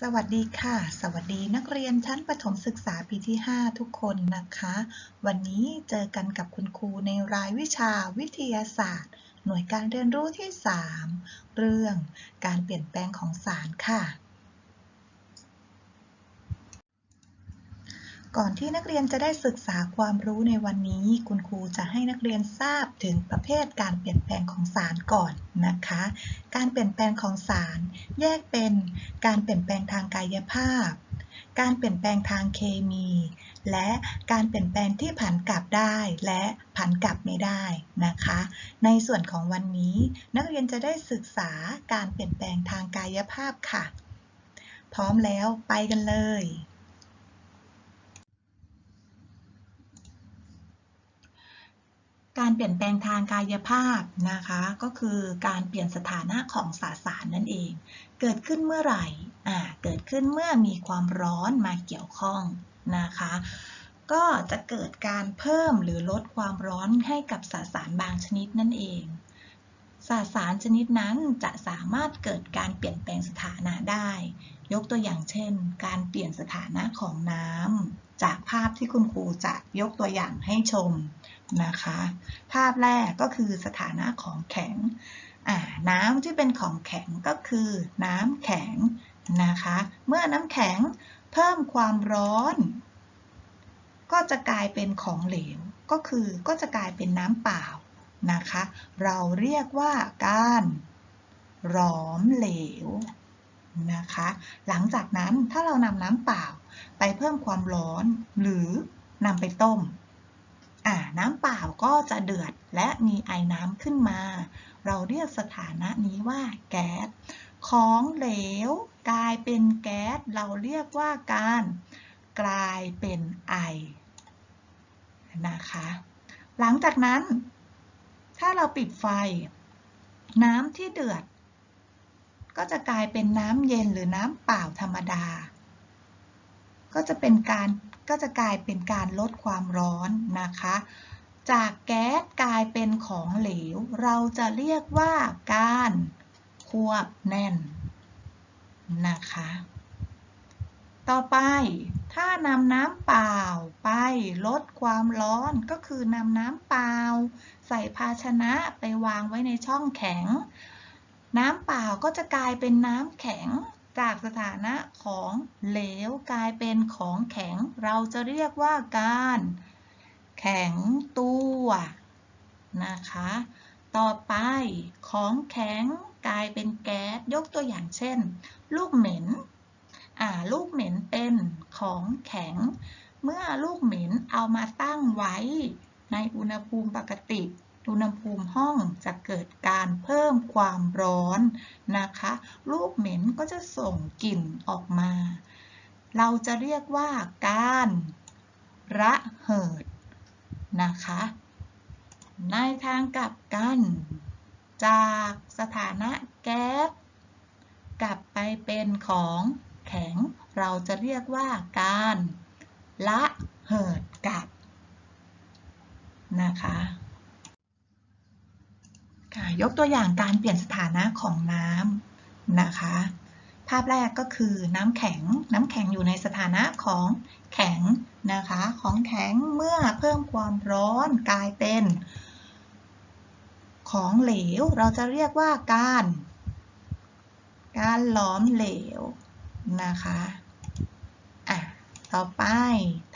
สวัสดีค่ะ สวัสดีนักเรียนชั้นประถมศึกษาปีที่ 5 ทุกคนนะคะ วันนี้เจอกันกับคุณครูในรายวิชาวิทยาศาสตร์ หน่วยการเรียนรู้ที่ 3 เรื่องการเปลี่ยนแปลงของสารค่ะ ก่อนที่นักเรียนจะได้ศึกษาความรู้ในวันนี้ คุณครูจะให้นักเรียนทราบถึงประเภทการเปลี่ยนแปลงของสารก่อนนะคะ การเปลี่ยนแปลงของสาร แยกเป็นการเปลี่ยนแปลงทางกายภาพ การเปลี่ยนแปลงทางเคมี และการเปลี่ยนแปลงที่ผันกลับได้และผันกลับไม่ได้นะคะ ในส่วนของวันนี้ นักเรียนจะได้ศึกษาการเปลี่ยนแปลงทางกายภาพค่ะ พร้อมแล้วไปกันเลย การเปลี่ยนแปลงทางกายภาพนะคะ ก็คือการเปลี่ยนสถานะของสสารนั่นเอง เกิดขึ้นเมื่อไหร่อ่าเกิดขึ้นเมื่อมีความร้อนมาเกี่ยวข้องนะคะ ก็จะเกิดการเพิ่มหรือลดความร้อนให้กับสสารบางชนิดนั่นเอง สสารชนิดนั้นจะสามารถเกิดการเปลี่ยนแปลงสถานะได้ ยกตัวอย่างเช่น การเปลี่ยนสถานะของน้ำจากภาพที่คุณครูจะยกตัวอย่างให้ชมนะคะ ภาพแรกก็คือสถานะของแข็ง น้ำที่เป็นของแข็งก็คือน้ำแข็งนะคะ เมื่อน้ำแข็งเพิ่มความร้อน ก็จะกลายเป็นของเหลว ก็คือก็จะกลายเป็นน้ำเปล่า นะคะ เราเรียกว่าการหลอมเหลวนะคะ หลังจากนั้นถ้าเรานำน้ำเปล่าไปเพิ่มความร้อนหรือนำไปต้มน้ำเปล่าก็จะเดือดและมีไอน้ำขึ้นมา เราเรียกสถานะนี้ว่าแก๊ส ของเหลว กลายเป็นแก๊ส เราเรียกว่าการกลายเป็นไอนะคะ หลังจากนั้น ถ้าเราปิดไฟ น้ำที่เดือด ก็จะกลายเป็นน้ำเย็นหรือน้ำเปล่าธรรมดา ก็จะเป็นการก็จะกลายเป็นการลดความร้อนนะคะ จากแก๊สกลายเป็นของเหลว เราจะเรียกว่าการควบแน่นนะคะ ต่อไป ถ้านำน้ำเปล่าไปลดความร้อนก็คือนำน้ำเปล่า ใส่ภาชนะไปวางไว้ในช่องแข็ง น้ำเปล่าก็จะกลายเป็นน้ำแข็ง จากสถานะของเหลวกลายเป็นของแข็ง เราจะเรียกว่าการ แข็งตัวนะคะ ต่อไปของแข็งกลายเป็นแก๊สยกตัวอย่างเช่น ลูกเหม็น ลูกเหม็นเป็นของแข็ง เมื่อลูกเหม็นเอามาตั้งไว้ ในอุณหภูมิปกติ อุณหภูมิห้องจะเกิดการเพิ่มความร้อนนะคะ ลูกเหม็นก็จะส่งกลิ่นออกมา เราจะเรียกว่าการระเหิดนะคะ ในทางกลับกัน จากสถานะแก๊สกลับไปเป็นของ ข็ง เราจะเรียกว่าการละเหิดกับนะคะยกตัวอย่างการเปลี่ยนสถานะของน้ำนะคะ ภาพแรกก็คือน้ำแข็ง น้ำแข็งอยู่ในสถานะของแข็งนะคะ ของแข็งเมื่อเพิ่มความร้อนกลายเป็น ของเหลว เราจะเรียกว่าการ การหลอมเหลว นะคะอะต่อไป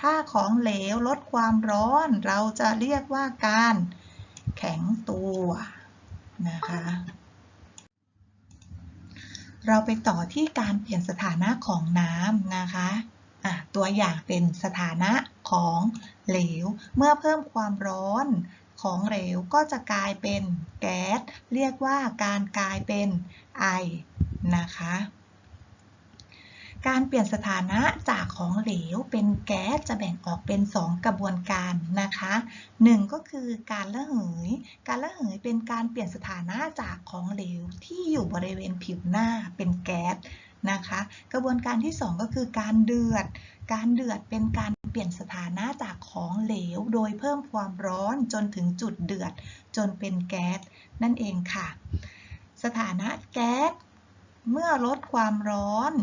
ถ้าของเหลวลดความร้อน เราจะเรียกว่าการแข็งตัวนะคะ เราไปต่อที่การเปลี่ยนสถานะของน้ำนะคะะตัวอย่างเป็นสถานะของเหลว เมื่อเพิ่มความร้อนของเหลวก็จะกลายเป็นแก๊ส เรียกว่าการกลายเป็นไอนะคะ การเปลี่ยนสถานะจากของเหลวเป็นแก๊สจะแบ่งออกเป็น 2 กระบวนการนะคะ 1 ก็คือการระเหย การระเหยเป็นการเปลี่ยนสถานะจากของเหลวที่อยู่บริเวณผิวหน้าเป็นแก๊สนะคะ กระบวนการที่ 2 ก็คือการเดือด การเดือดเป็นการเปลี่ยนสถานะจากของเหลว โดยเพิ่มความร้อนจนถึงจุดเดือด จนเป็นแก๊สนั่นเองค่ะ สถานะแก๊สเมื่อลดความร้อน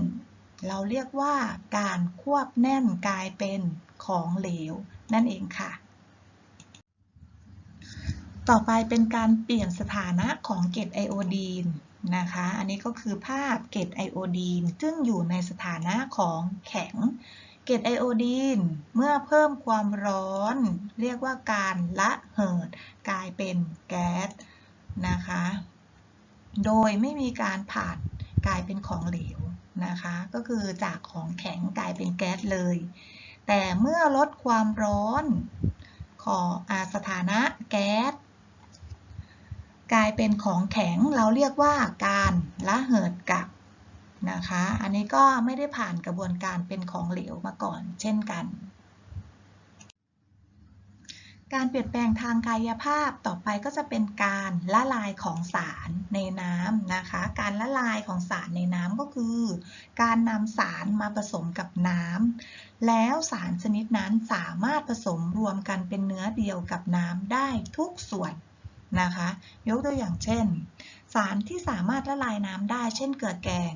เราเรียกว่าการควบแน่นกลายเป็นของเหลว นั่นเองค่ะ ต่อไปเป็นการเปลี่ยนสถานะของเกล็ดไอโอดีนนะคะ อันนี้ก็คือภาพเกล็ดไอโอดีนซึ่งอยู่ในสถานะของแข็ง เกล็ดไอโอดีนเมื่อเพิ่มความร้อน เรียกว่าการละเหิด กลายเป็นแก๊สนะคะ โดยไม่มีการผ่านกลายเป็นของเหลว นะคะ ก็คือจากของแข็งกลายเป็นแก๊สเลย แต่เมื่อลดความร้อนของอาสถานะแก๊สกลายเป็นของแข็งเราเรียกว่าการละเหิดกลับนะคะ อันนี้ก็ไม่ได้ผ่านกระบวนการเป็นของเหลวมาก่อนเช่นกัน การเปลี่ยนแปลงทางกายภาพต่อไปก็จะเป็นการละลายของสารในน้ำนะคะ การละลายของสารในน้ำก็คือ การนำสารมาผสมกับน้ำแล้วสารชนิดนั้นสามารถผสมรวมกันเป็นเนื้อเดียวกับน้ำได้ทุกส่วนนะคะ ยกตัวอย่างเช่น สารที่สามารถละลายน้ำได้ เช่น เกลือแกง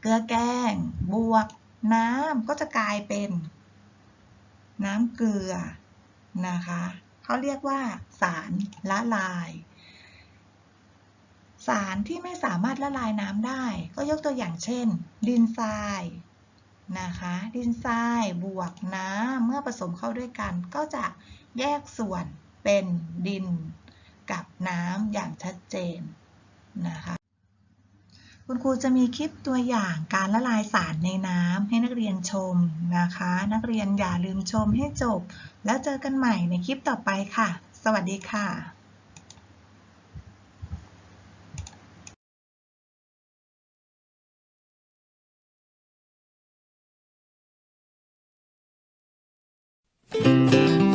เกลือแกง บวก น้ำก็จะกลายเป็นน้ำเกลือ นะคะเขาเรียกว่าสารละลาย สารที่ไม่สามารถละลายน้ำได้ ก็ยกตัวอย่างเช่น ดินทรายนะคะ ดินทรายบวกน้ำเมื่อผสมเข้าด้วยกัน ก็จะแยกส่วนเป็นดินกับน้ำอย่างชัดเจนนะคะ คุณครูจะมีคลิปตัวอย่างการละลายสารในน้ำให้นักเรียนชมนะคะ นักเรียนอย่าลืมชมให้จบ แล้วเจอกันใหม่ในคลิปต่อไปค่ะ สวัสดีค่ะ Thank